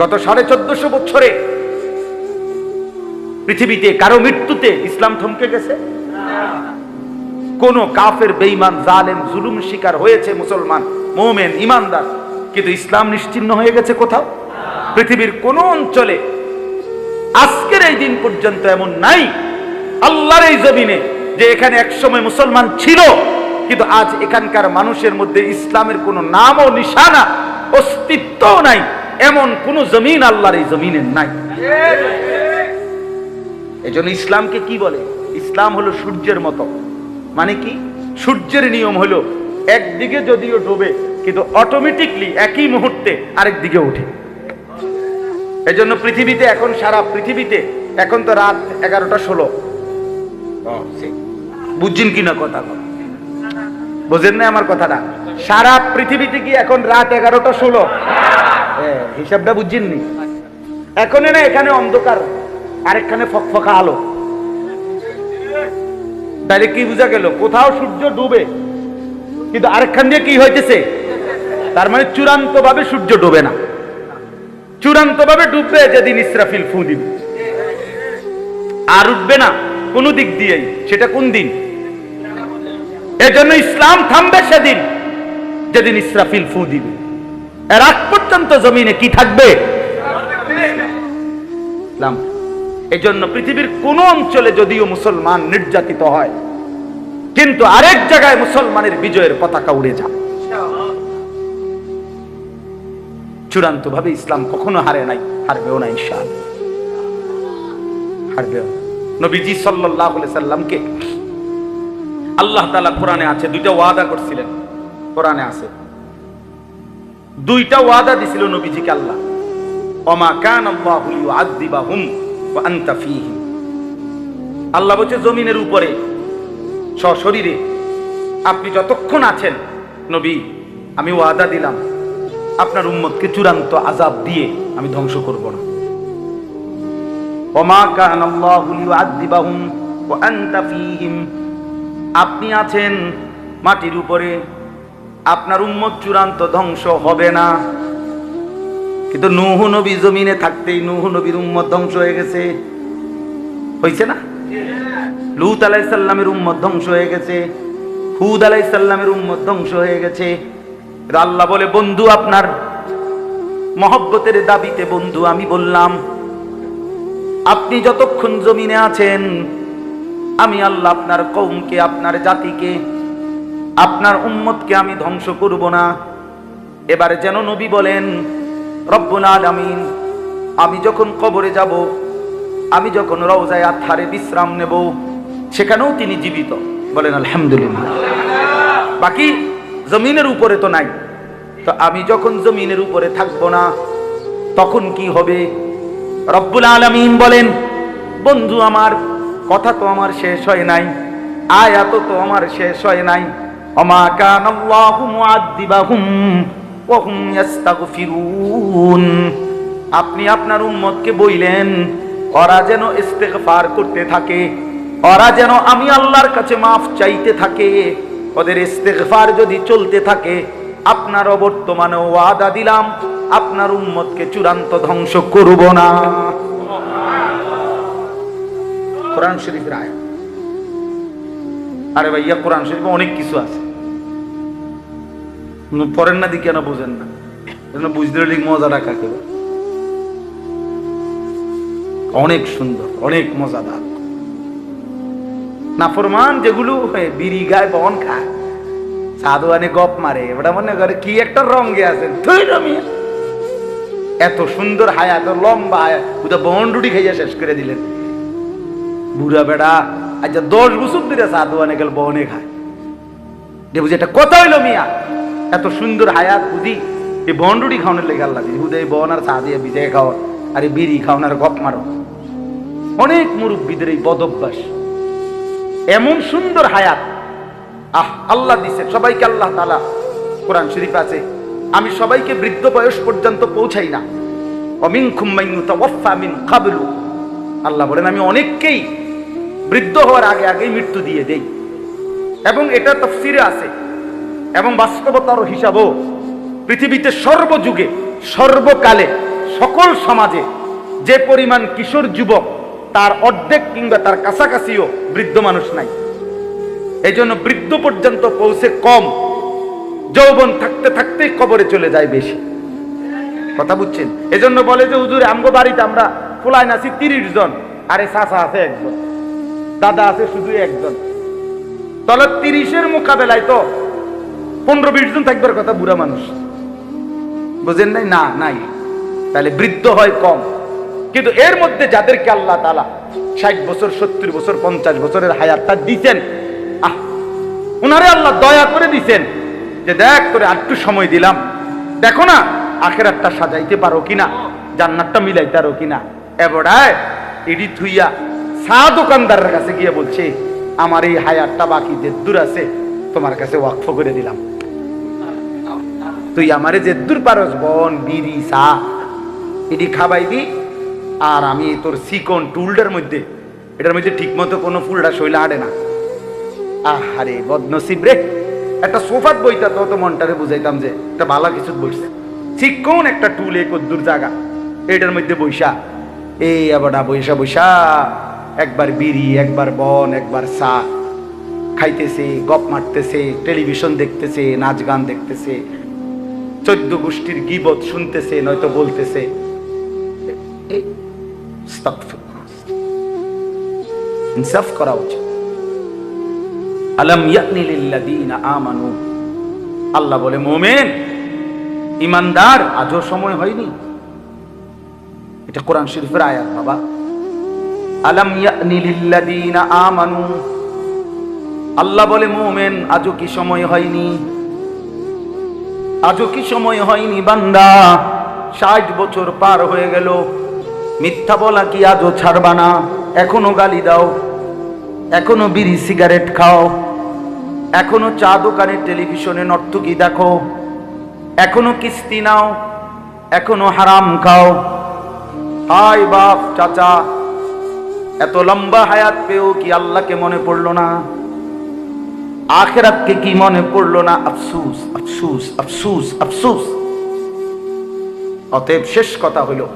গত সাড়ে চোদ্দশো বছরে পৃথিবীতে কারও মৃত্যুতে ইসলাম থমকে গেছে? কোন কাফের, বেঈমান, জালেম, জুলুম শিকার হয়েছে মুসলমান, মোমেন ইমানদার কিন্তু ইসলাম নিশ্চিহ্ন হয়ে গেছে কোথাও? পৃথিবীর কোন অঞ্চলে আজকের এই দিন পর্যন্ত এমন নাই। আল্লাহর এই জমিনে যে এখানে একসময় মুসলমান ছিল, কিন্তু আজ এখানকার মানুষের মধ্যে ইসলামের কোনো নাম ও নিশানা অস্তিত্ব নাই। এমন কোন জমিন আল্লাহর এই জমিনের নাই। এজন্য ইসলামকে কি বলে? ইসলাম হলো সূর্যের মতো। মানে কি? সূর্যের নিয়ম হলো একদিকে যদিও ডোবে, কিন্তু অটোমেটিকলি একই মুহূর্তে আরেক দিকে ওঠে। এজন্য পৃথিবীতে এখন সারা পৃথিবীতে, এখন তো রাত এগারোটা ষোলো। বুঝছেন কি না কথা? বোঝেন না আমার কথাটা? সারা পৃথিবীতে কি এখন রাত এগারোটা ষোলো? হিসাবটা বুঝছেননি এখন না, এখানে অন্ধকার, আরেকখানে ফকফকা আলো। তাহলে কি বোঝা গেল? কোথাও সূর্য ডুবে, কিন্তু আরেকখান দিয়ে কি হইতেছে? তার মানে চূড়ান্ত ভাবে সূর্য ডুবে না। চূড়ান্ত ভাবে ডুববে যেদিন ইসরাফিল ফু দিবে। আর উঠবে না কোন দিক দিয়েই। সেটা কোন দিন? এজন্য ইসলাম থামবে সেদিন যেদিন ইসরাফিল ফু দিবে। এর আগ পর্যন্ত জমিনে কি থাকবে? ইসলাম। এই জন্য পৃথিবীর কোন অঞ্চলে যদিও মুসলমান নির্যাতিত হয়, কিন্তু আরেক জায়গায় মুসলমানের বিজয়ের পতাকা উড়ে যায়। চূড়ান্ত ভাবে ইসলাম কখনো হারে নাই, হারবেও না ইনশাল হারবেও নবীজি সাল্লাহ সাল্লামকে আল্লাহ তালা কোরআনে আছে, দুইটা ওয়াদা করছিলেন। কোরআনে আছে দুইটা ওয়াদা দিছিল নবীজিকে আল্লাহ। অমা কান আল্লাহু আল্লাহ বলছে, জমিনের উপরে, সশরীরে আপনি যতক্ষণ আছেন, নবী, আমি ওয়াদা দিলাম, আপনার উম্মতকে চূড়ান্ত আজাব দিয়ে আমি ধ্বংস করব না। ওমা কান ফীহিম। আপনি আছেন মাটির উপরে আপনার উম্মত চূড়ান্ত ধ্বংস হবে না। কিন্তু নুহু নবী জমিনে থাকতেই নুহু নবীর উম্মত ধ্বংস হয়ে গেছে। হয়েছে না? লুত আলাইসাল্লামের উম্মত ধ্বংস হয়ে গেছে। হুদ আলাইসাল্লামের উম্মত ধ্বংস হয়ে গেছে। আল্লাহ বলে, বন্ধু আপনার মহব্বতের দাবিতে বন্ধু, আমি বললাম, আপনি যতক্ষণ জমিনে আছেন, আমি আল্লাহ আপনার কৌমকে আপনার জাতিকে আপনার উম্মতকে আমি ধ্বংস করব না। এবারে যেন নবী বলেন, রব্বুল আলামিন, আমি যখন কবরে যাব, আমি যখন রওজায় আথারে বিশ্রাম নেব, সেখানেও তিনি জীবিত। বলেন, আলহামদুলিল্লাহ। বাকি জমিনের উপরে তো নাই। তো আমি যখন জমিনের উপরে থাকব না, তখন কি হবে? রব্বুল আলামিন বলেন, বন্ধু, আমার কথা তো আমার শেষ হয় নাই, আয়াত তো আমার শেষ হয় নাই। আপনি আপনার উম্মতকে বইলেন, ওরা যেন ইস্তেগফার করতে থাকে, ওরা যেন আমি আল্লাহর কাছে মাফ চাইতে থাকে, ওদের ইস্তেগফার যদি চলতে থাকে, আপনার অবর্তমানে ওয়াদা দিলাম, আপনার উম্মতকে চূড়ান্ত ধ্বংস করব না। কোরআন শরীফ রায় আরে ভাইয়া, কোরআন শরীফে অনেক কিছু আছে। পড়েন না দি কেন বোঝেন না? বুঝতে হলে মজাটা বলে। অনেক সুন্দর, অনেক মজাদার। নাফরমান যেগুলো বিড়ি গায় বন খায় সাধু আনে গপ মারে ওটা মনে করে কি একটা রঙে রমিয়া এত সুন্দর হায়া, এত লম্বা হায়া ওটা রুটি খাইয়া শেষ করে দিলেন। বুড়া বেড়া আচ্ছা দশ বছর ধরে সাধু আনে গেল, বনে খায়। বুঝি এটা কথা হইল মিয়া। এত সুন্দর হায়াত বুঝি, এই বন্ডুটি খাওয়ানোর লেগে আল্লাহ দিয়েছে হুদে বন আর চা দিয়ে বিজয় খাও আর এই বিড়ি খাওয়ানোর গপ মারো। অনেক মুরব্বীদের এই বদ অভ্যাস এমন সুন্দর হায়াত। আহ, আল্লাহ দিছে, সবাইকে আল্লাহ তালা কোরআন শরীফ আছে। আমি সবাইকে বৃদ্ধ বয়স পর্যন্ত পৌঁছাই না। অমিন খুম্মাইনুতা ওয়াফা মিন কাবলু আল্লাহ বলেন, আমি অনেককেই বৃদ্ধ হওয়ার আগে আগেই মৃত্যু দিয়ে দেই। এবং এটা তফসিরে আছে। এবং বাস্তবতার হিসাবও পৃথিবীতে সর্বযুগে, সর্বকালে সকল সমাজে যে পরিমাণ কিশোর যুবক, তার অর্ধেক কিংবা তার কাছাকাছিও বৃদ্ধ মানুষ নাই। এই জন্য বৃদ্ধ পর্যন্ত পৌঁছে কম, যৌবন থাকতে থাকতে কবরে চলে যায় বেশি। কথা বুঝছেন? এজন্য বলে যে, হুজুর, আমগো বাড়িতে আমরা ফুলাইন আছি তিরিশ জন, আরে চাচা আছে একজন, দাদা আছে শুধু একজন। তাহলে তিরিশের মোকাবেলায় তো পনেরো বিশ জন থাকবার কথা, বুড়া মানুষ। বুঝেন নাই? না, নাই। তাহলে বৃদ্ধ হয় কম। কিন্তু এর মধ্যে যাদেরকে আল্লাহ তালা ষাট বছর, সত্তর বছর, পঞ্চাশ বছরের হায়াতটা দিচ্ছেন আহ, উনারে আল্লাহ দয়া করে দিছেন যে দেখ করে আটটু সময় দিলাম। দেখো না, আখেরাতটা সাজাইতে পারো কিনা, জান্নাতটা মিলাইতে পারো কিনা। এবারায় এডি থুইয়া চা দোকানদারের কাছে গিয়ে বলছে, আমার এই হায়ারটা বাকি যে দূর আছে, তোমার কাছে ওয়াকফ করে দিলাম। তুই আমারে যে দূর পারস বন, বিড়ি, চা, এটি খাবাইবি আর আমি তোর সিকন টুলটার মধ্যে, এটার মধ্যে ঠিক মতো কোনো ফুলটা শৈলা আড়ে না। আহারে বদনসিব রে, একটা সোফাত বইতা তো তো মনটারে বুঝাইতাম যে, একটা ভালো কিছু বইছে। চিকন একটা টুল এ কদ্দুর জায়গা এটার মধ্যে বৈশা এই আবারটা বৈশা বৈশা একবার বিড়ি, একবার বন, একবার চা, খাইতেছে, গপ মারতেছে, টেলিভিশন দেখতেছে, নাচ গান দেখতেছে চোদ্দ গোষ্ঠীর গিবত শুনতেছে, নয়তো বলতেছে। ইনসাফ করা উচিত। আলম ইয়ানি লিল্লাযীনা আমানু। আল্লাহ বলে, মোমেন, ইমানদার, আজও সময় হয়নি। এটা কোরআন শরীফের আয়াত, বাবা। আলম ইয়ানি লিল্লাযীনা আমানু। আল্লাহ বলে, মোমেন, আজও কি সময় হয়নি? আজও কি সময় হয়নি বান্দা? ষাট বছর পার হয়ে গেল। মিথ্যা বলা কি আজও ছাড়বা না? এখনও গালি দাও। এখনও বিড়ি সিগারেট খাও। এখনও চা দোকানে টেলিভিশনে নর্তকী দেখো। এখনও কিস্তি নাও। এখনও হারাম খাও। হাই বাপ চাচা, এত লম্বা হায়াত পেয়েও কি আল্লাহকে মনে পড়ল না? আখেরাতকে কি মনে পড়ল না? আফসুস আফসুস আফসুস আফসুস। অতএব শেষ কথা হলো,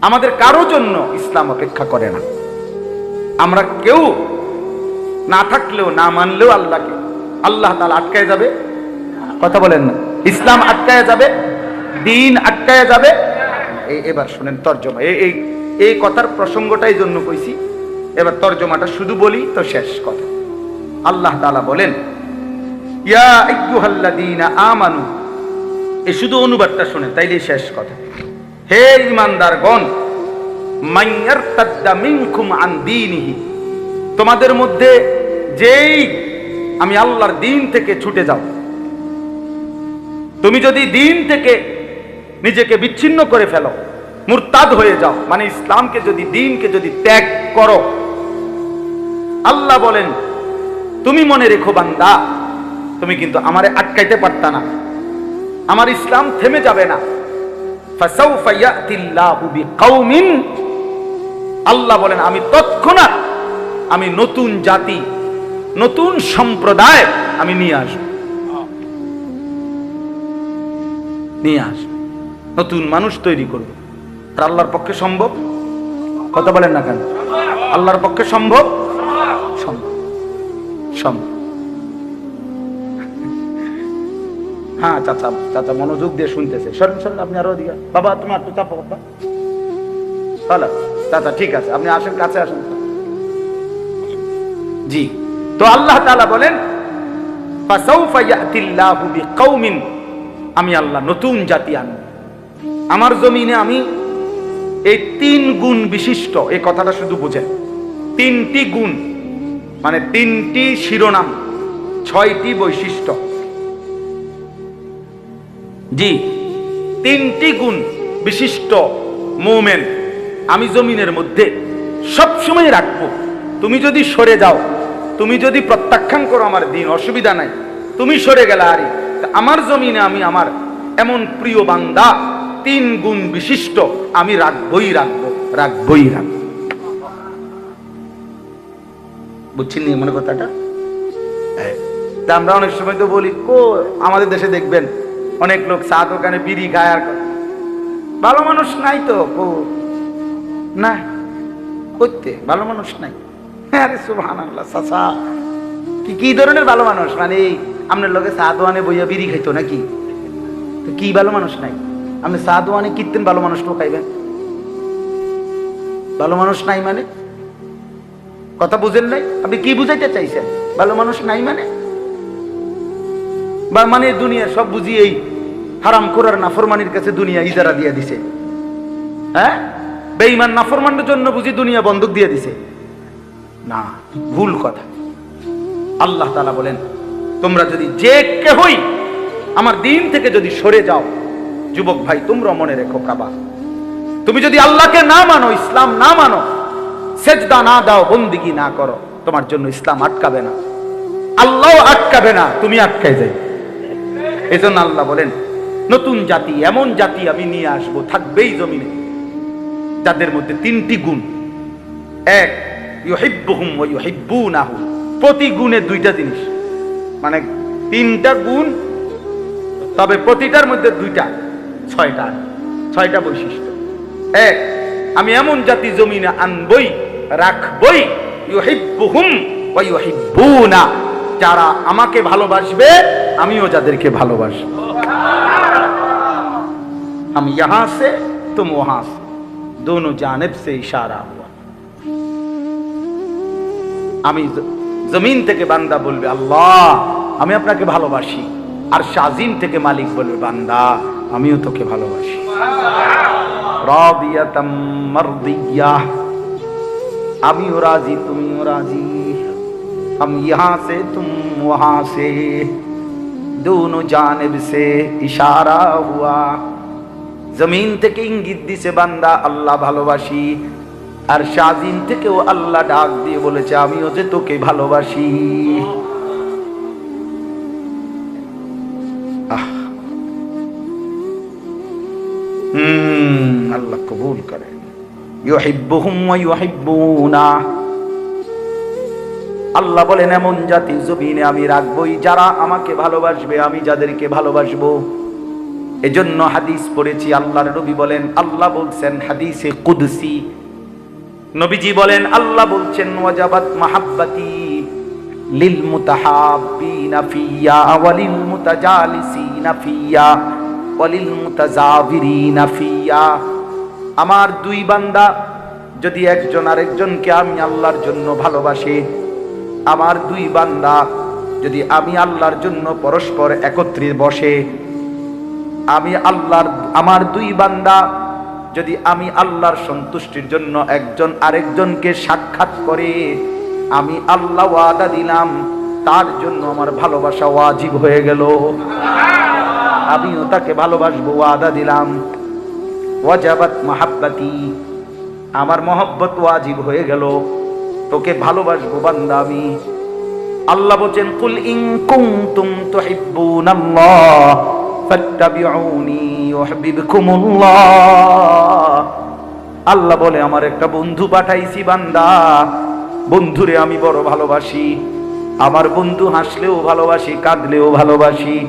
আমাদের কারও জন্য ইসলাম অপেক্ষা করে না। আমরা কেউ না থাকলেও, না মানলেও আল্লাহকে। আল্লাহ তালা আটকায় যাবে। কথা বলেন না। ইসলাম আটকায় যাবে, দিন আটকায় যাবে। এবার শুনেন তর্জমা। এই এই কথার প্রসঙ্গটাই জন্য কইছি। এবার তর্জমাটা শুধু বলি, তো শেষ কথা। আল্লাহ তালা বলেন আমানু। এই শুধু অনুবাদটা শুনেন তাইলে শেষ কথা। হে ইমানদারগণ আন দীনিহি। তোমাদের মধ্যে যেই আমি আল্লাহর দিন থেকে ছুটে যাও, তুমি যদি দিন থেকে নিজেকে বিচ্ছিন্ন করে ফেলো, মুরতাদ হয়ে যাও মানে ইসলামকে যদি, দিনকে যদি ত্যাগ করো, আল্লাহ বলেন তুমি মনে রেখো বান্দা, তুমি কিন্তু আমারে আটকাইতে পারতা না। আমার ইসলাম থেমে যাবে না। আল্লাহ বলেন, আমি তৎক্ষণাৎ আমি নতুন জাতি, নতুন সম্প্রদায় আমি নিয়ে আসব। নিয়ে আসব। নতুন মানুষ তৈরি করব। আর আল্লাহর পক্ষে সম্ভব? কথা বলেন না কেন? আল্লাহর পক্ষে সম্ভব? সম্ভব। হ্যাঁ চাচা চাচা মনোযোগ দিয়ে শুনতেছে। সরেন সরেন, আপনি আরও দিকে বাবা, তোমার একটু চাপো, বাবা। ভালো চাচা, ঠিক আছে, আপনি আসেন, কাছে আসেন। জি। তো আল্লাহ তাআলা বলেন আমি আল্লাহ নতুন জাতি আনব। আমার জমিনে আমি এই তিন গুণ বিশিষ্ট, এই কথাটা শুধু বোঝেন। তিনটি গুণ। মানে তিনটি শিরোনাম, ছয়টি বৈশিষ্ট্য। জি, তিনটি গুণ বিশিষ্ট মোমেন আমি জমিনের মধ্যে সবসময় রাখব। তুমি যদি সরে যাও, তুমি যদি প্রত্যাখ্যান করো, আমার দিন অসুবিধা নাই। তুমি সরে গেলে আরে আমার জমিনে আমি আমার এমন প্রিয় বান্দা, তিন গুণ বিশিষ্ট আমি রাখবই, রাখব রাখবই, রাখব। বুঝছেন মনে কথাটা। তা আমরা অনেক সময় তো বলি, কো, আমাদের দেশে দেখবেন, অনেক লোক চা দোকানে বিড়ি খায় আর ভালো মানুষ নাই তো ও না করতে ভালো মানুষ নাই। আরে সুবহান আল্লাহ কি কি ধরনের ভালো মানুষ? মানে আপনার লোকে চা দোয়ানে বইয়া বিড়ি খাইতো নাকি? তো কি ভালো মানুষ নাই? আপনি চা দোয়ানে কীর্তেন ভালো মানুষ তো খাইবেন। ভালো মানুষ নাই মানে? কথা বুঝেন নাই? আপনি কি বুঝাইতে চাইছেন? ভালো মানুষ নাই মানে? বা মানে দুনিয়া সব বুঝি এই হারাম করার নাফরমানির কাছে দুনিয়া ইজারা দিয়ে দিছে। হ্যাঁ? বেঈমান নাফরমানের জন্য বুঝি দুনিয়া বন্ধক দিয়ে দিছে। না, ভুল কথা। আল্লাহ তালা বলেন, তোমরা যদি যে কেহই আমার দিন থেকে যদি সরে যাও, যুবক ভাই, তোমরা মনে রেখো কাবা। তুমি যদি আল্লাহকে না মানো, ইসলাম না মানো সেজদা না দাও, বন্দিগি না করো। তোমার জন্য ইসলাম আটকাবে না। আল্লাহ আটকাবে না, তুমি আটকায় যাই। এজন্য আল্লাহ বলেন, নতুন জাতি, এমন জাতি আমি নিয়ে আসব, থাকবেই জমিনে। যাদের মধ্যে তিনটি গুণ। এক প্রতি গুণে দুইটা জিনিস। মানে তিনটা গুণ, তবে প্রতিটার মধ্যে দুইটা, ছয়টা ছয়টা বৈশিষ্ট্য। এক, আমি এমন জাতি জমিনে আনবই রাখবই ইউহিব্বুহুম ওয়া ইউহিব্বুনা যারা আমাকে ভালোবাসবে আমিও যাদেরকে ভালোবাসবো हम यहां से तुम वहां से दोनों जानब से इशारा हुआ আমি জ- জমিন থেকে বান্দা বলবে আল্লাহ আমি আপনাকে ভালোবাসি আর শাজিম থেকে মালিক বলবে বান্দা আমিও তোকে ভালোবাসি রাদিয়াতাম মারদিয়াহ আমিও রাজি তুমিও রাজি हम यहाँ से तुम वहां से दोनों जानब से इशारा हुआ জমিন থেকে ইঙ্গিত দিছে বান্দা আল্লাহ ভালোবাসি আর শাজিন থেকেও আল্লাহ ডাক দিয়ে বলেছে আমিও যে তোকে ভালোবাসি আহ। হুম আল্লাহ কবুল করেন আল্লাহ বলেন, এমন জাতি জমিনে আমি রাখবই, যারা আমাকে ভালোবাসবে, আমি যাদেরকে ভালোবাসবো। এজন্য হাদিস পড়েছি, আল্লাহর নবী বলেন, আল্লাহ বলছেন হাদিসে কুদসি। নবীজি বলেন, আল্লাহ বলছেন, ওয়াজাবাত মাহাব্বাতি লিল মুতাহাব্বিনা ফিয়া ওয়ালিল মুতাজালিসিনা ফিয়া ওয়ালিল মুতাজাবিরিনা ফিয়া। আমার দুই বান্দা, যদি একজন আরেকজনকে আমি আল্লাহর জন্য ভালোবাসি, আমার দুই বান্দা, যদি আমি আল্লাহর জন্য পরস্পর একত্রে বসে, আমি আল্লাহর, আমার দুই বান্দা, যদি আমি আল্লাহর সন্তুষ্টির জন্য একজন আরেকজনকে সাক্ষাৎ করে, আমি আল্লাহ ওয়াদা দিলাম, তার জন্য আমার ভালোবাসা ওয়াজিব হয়ে গেল। আমিও তাকে ভালোবাসবো, ওয়াদা দিলাম। ওয়াজাবাত মাহাব্বাতি। আমার মহব্বত ওয়াজিব হয়ে গেল। তোকে ভালোবাসবো বান্দা আমি। আল্লাহ বলছেন, কুল ইন কুনতুম তুহিব্বুনাল্লাহ ফাত্তাবিউনি ইউহিব্বুকুমুল্লাহ। আল্লাহ বলে, আমার একটা বন্ধু পাঠাইছি বান্দা। বন্ধুরে আমি বড় ভালোবাসি। আমার বন্ধু হাসলেও ভালোবাসি, কাঁদলেও ভালোবাসি।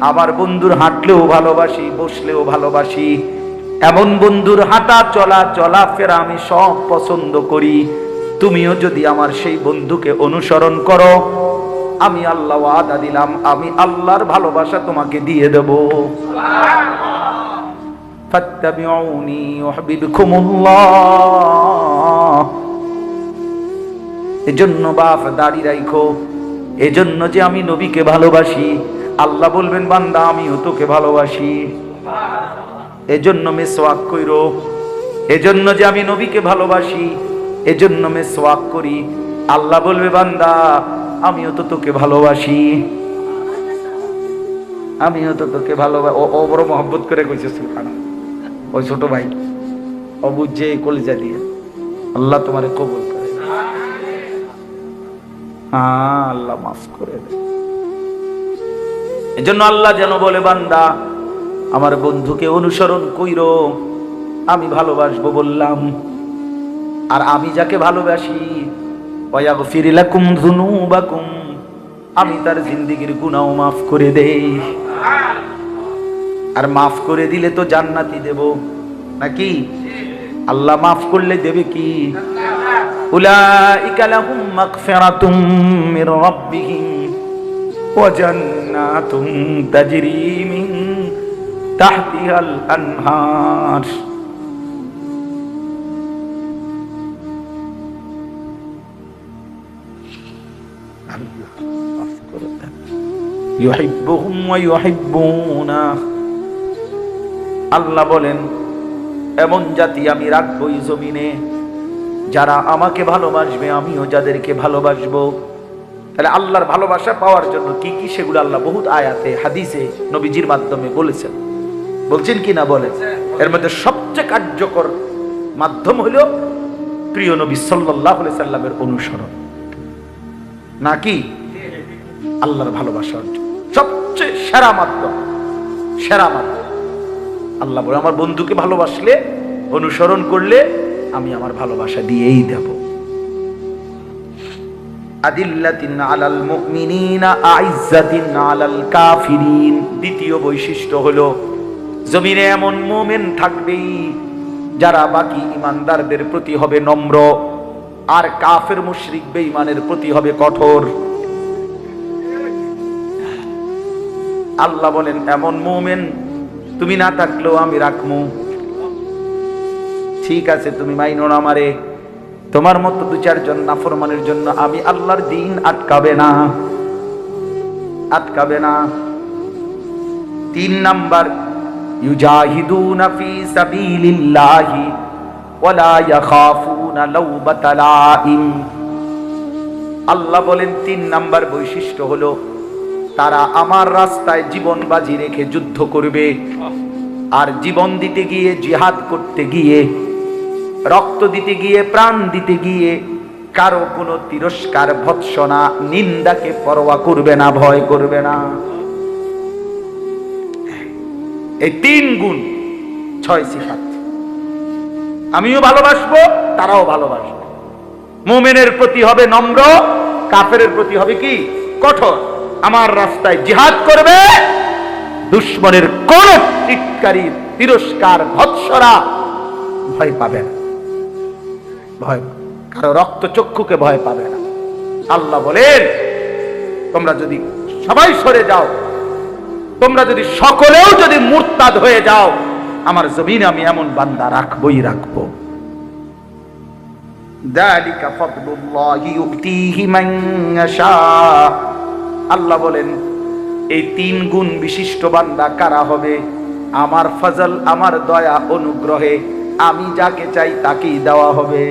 আমার বন্ধুর হাঁটলেও ভালোবাসি, বসলেও ভালোবাসি। এমন বন্ধুর হাঁটা চলা চলা ফেরা আমি সব পছন্দ করি। তুমিও যদি আমার সেই বন্ধুকে অনুসরণ করো, আমি আল্লাহ আদা দিলাম, আমি আল্লাহর ভালোবাসা তোমাকে দিয়ে দেব। এজন্য বাপ, দাড়ি রাইখো। এজন্য যে আমি নবীকে ভালোবাসি। আল্লাহ বলবেন, বান্দা, আমিও তোকে ভালোবাসি। এজন্য মে মেসওয়াক কইরো। এজন্য যে আমি নবীকে ভালোবাসি, এজন্য মে মেসওয়াক করি। আল্লাহ বলবে, বান্দা, আমিও তো তোকে ভালোবাসি। আমিও তো তোকে ভালোবাসি ও বড় মহব্বত করে কইছে, সুবহানাল্লাহ। ওই ছোট ভাই ও এই কলিজা দিয়ে। আল্লাহ তোমারে কবুল করে হ্যাঁ আল্লাহ মাফ করে দে। এজন্য আল্লাহ যেন বলে, বান্দা আমার বন্ধুকে অনুসরণ কইরো। আমি ভালোবাসবো বললাম। আর আমি যাকে ভালোবাসি যুনুবাকুম আমি তার জিন্দেগীর গুনাহ মাফ করে দেই। আর মাফ করে দিলে তো জান্নাতি দেব। নাকি? আল্লাহ মাফ করলে দেবে কি? উলাইকা মাগফিরাতুম মির রাব্বিহিম। ওয়া জান্নাতুম তাজরি আনহার। আল্লাহ বলেন, এমন জাতি আমি রাখব এই জমিনে। যারা আমাকে ভালোবাসবে, আমিও যাদেরকে ভালোবাসবো। তাহলে আল্লাহর ভালোবাসা পাওয়ার জন্য কি কি সেগুলো আল্লাহ বহুত আয়াতে, হাদিসে, নবীজির মাধ্যমে বলেছেন। বলছেন কি না বলেন? এর মধ্যে সবচেয়ে কার্যকর মাধ্যম হলো প্রিয় নবী সাল্লাহ সাল্লামের অনুসরণ। নাকি? আল্লাহর ভালোবাসা সবচেয়ে সেরা মাধ্যম সেরা মাধ্যম। আল্লাহ বলে, আমার বন্ধুকে ভালোবাসলে, অনুসরণ করলে আমি আমার ভালোবাসা দিয়েই দেব। দ্বিতীয় বৈশিষ্ট্য হলো জমিনে এমন মোমেন থাকবেই যারা বাকি ইমানদারদের প্রতি হবে নম্র আর কাফের মুশরিক বেঈমানের প্রতি হবে কঠোর। আল্লাহ বলেন, এমন মোমেন তুমি না থাকলেও আমি রাখমু। ঠিক আছে, তুমি মাইনো না আমারে। তোমার মতো দু চারজন নাফরমানের জন্য আমি আল্লাহর দিন আটকাবে না। আটকাবে না। তিন নাম্বার ইউজাহিদুনা ফি সাবিলিল্লাহি ওয়ালা ইয়াখাফুনা লাউবাতা লাইম। আল্লাহ বলেন, তিন নাম্বার বৈশিষ্ট্য হলো, তারা আমার রাস্তায় জীবন বাজি রেখে যুদ্ধ করবে আর জীবন দিতে গিয়ে, জিহাদ করতে গিয়ে, রক্ত দিতে গিয়ে, প্রাণ দিতে গিয়ে কারও কোনো তিরস্কার, ভৎসনা, নিন্দাকে পরোয়া করবে না, ভয় করবে না। এই তিন গুণ ছয় সিফাত। আমিও ভালোবাসবো, তারাও ভালোবাসবে। মোমেনের প্রতি হবে নম্র কাফের প্রতি হবে কি? কঠোর। আমার রাস্তায় জিহাদ করবে, দুশ্মনের কোন চিৎকারী তিরস্কার, ভৎসরা ভয় পাবে না। ভয়, কারও রক্ত চক্ষুকে ভয় পাবে না। আল্লাহ বলেন, তোমরা যদি সবাই সরে যাও তোমরা যদি সকলেও যদি মুরতাদ হয়ে যাও, আমার জমিন আমি এমন বান্দা রাখবই রাখব। আল্লাহ বলেন, এই তিন গুণ বিশিষ্ট বান্দা কারা হবে? আমার ফজল, আমার দয়া, অনুগ্রহে আমি যাকে চাই তাকেই দেওয়া হবে।